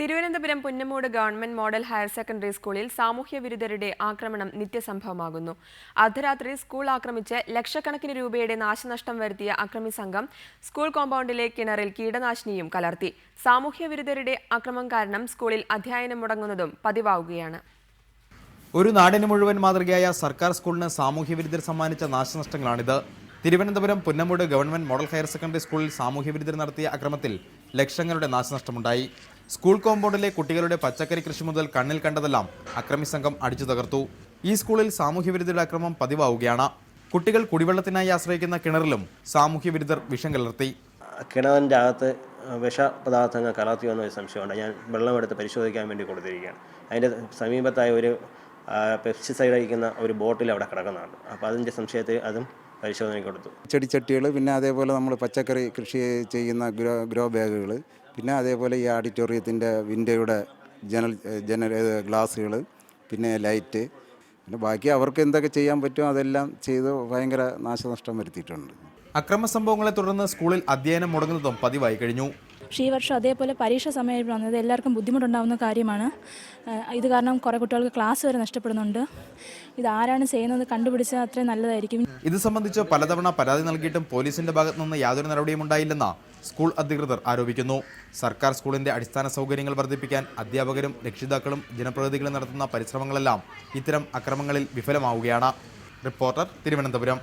Thiruvananthapuram Punnamoodu government model higher secondary സ്കൂളിൽ സാമൂഹ്യ വിരുദ്ധരുടെ ആക്രമണം നിത്യസംഭവമാകുന്നു. അർദ്ധരാത്രി സ്കൂൾ ആക്രമിച്ച് ലക്ഷക്കണക്കിന് രൂപയുടെ നാശനഷ്ടം വരുത്തിയ അക്രമി സംഘം സ്കൂൾ കോമ്പൗണ്ടിലെ കിണറിൽ കീടനാശിനിയും കലർത്തി. സാമൂഹ്യ വിരുദ്ധരുടെ അക്രമം കാരണം സ്കൂളിൽ അധ്യയനം മുടങ്ങുന്നതും പതിവാവുകയാണ്. ഒരു നാടിന് മുഴുവൻ മാതൃകയായ സർക്കാർ സ്കൂളിന് സാമൂഹ്യ വിരുദ്ധർ സമ്മാനിച്ച നാശനഷ്ടങ്ങളാണിത്. Thiruvananthapuram Punnamoodu government model higher secondary സ്കൂളിൽ സാമൂഹ്യ വിരുദ്ധർ നടത്തിയ അക്രമത്തിൽ ലക്ഷങ്ങളുടെ നാശനഷ്ടമുണ്ടായി. സ്കൂൾ കോമ്പൗണ്ടിലെ കുട്ടികളുടെ പച്ചക്കറി കൃഷി മുതൽ കണ്ണിൽ കണ്ടതെല്ലാം അക്രമി സംഘം അടിച്ചു തകർത്തു. ഈ സ്കൂളിൽ സാമൂഹ്യവിരുദ്ധരുടെ അക്രമം പതിവാവുകയാണ്. കുട്ടികൾ കുടിവെള്ളത്തിനായി ആശ്രയിക്കുന്ന കിണറിലും സാമൂഹ്യവിരുദ്ധർ വിഷം കലർത്തി. കിണറിന്റെ അകത്ത് വിഷ പദാർത്ഥങ്ങൾ കലർത്തിയോ എന്നൊരു സംശയമുണ്ട്. ഞാൻ വെള്ളമെടുത്ത് പരിശോധിക്കാൻ വേണ്ടി കൊടുത്തിരിക്കുകയാണ്. അതിന്റെ സമീപത്തായ ഒരു പെപ്സിസൈഡ് അയക്കുന്ന ഒരു ബോട്ടിൽ അവിടെ കിടക്കുന്നുണ്ട് അപ്പോൾ അതിന്റെ സംശയത്തിൽ അതും പരിശോധനയ്ക്ക് കൊടുത്തു. ചെടിച്ചട്ടികൾ പിന്നെ അതേപോലെ നമ്മൾ പച്ചക്കറി കൃഷി ചെയ്യുന്ന ഗ്രോ ഗ്രോ ബാഗുകൾ പിന്നെ അതേപോലെ ഈ ഓഡിറ്റോറിയത്തിന്റെ വിൻഡോയുടെ ജനൽ ജനൽ ഗ്ലാസ്സുകൾ പിന്നെ ലൈറ്റ് പിന്നെ ബാക്കി അവർക്ക് എന്തൊക്കെ ചെയ്യാൻ പറ്റുമോ അതെല്ലാം ചെയ്ത് ഭയങ്കര നാശനഷ്ടം വരുത്തിയിട്ടുണ്ട്. അക്രമ സംഭവങ്ങളെ തുടർന്ന് സ്കൂളിൽ അധ്യയനം മുടങ്ങുന്നതും പതിവായി കഴിഞ്ഞു. പക്ഷേ ഈ വർഷം അതേപോലെ പരീക്ഷ സമയം വന്നത് എല്ലാവർക്കും ബുദ്ധിമുട്ടുണ്ടാകുന്ന കാര്യമാണ്. ഇത് കാരണം കുറേ കുട്ടികൾക്ക് ക്ലാസ് വരെ നഷ്ടപ്പെടുന്നുണ്ട്. ഇത് ആരാണ് ചെയ്യുന്നത് കണ്ടുപിടിച്ചാൽ അത്രയും നല്ലതായിരിക്കും. ഇത് സംബന്ധിച്ച് പലതവണ പരാതി നൽകിയിട്ടും പോലീസിന്റെ ഭാഗത്തു നിന്ന് യാതൊരു നടപടിയും ഉണ്ടായില്ലെന്ന് സ്കൂൾ അധികൃതർ ആരോപിക്കുന്നു. സർക്കാർ സ്കൂളിന്റെ അടിസ്ഥാന സൗകര്യങ്ങൾ വർദ്ധിപ്പിക്കാൻ അധ്യാപകരും രക്ഷിതാക്കളും ജനപ്രതിനിധികളും നടത്തുന്ന പരിശ്രമങ്ങളെല്ലാം ഇത്തരം അക്രമങ്ങളിൽ വിഫലമാവുകയാണ്. റിപ്പോർട്ടർ തിരുവനന്തപുരം.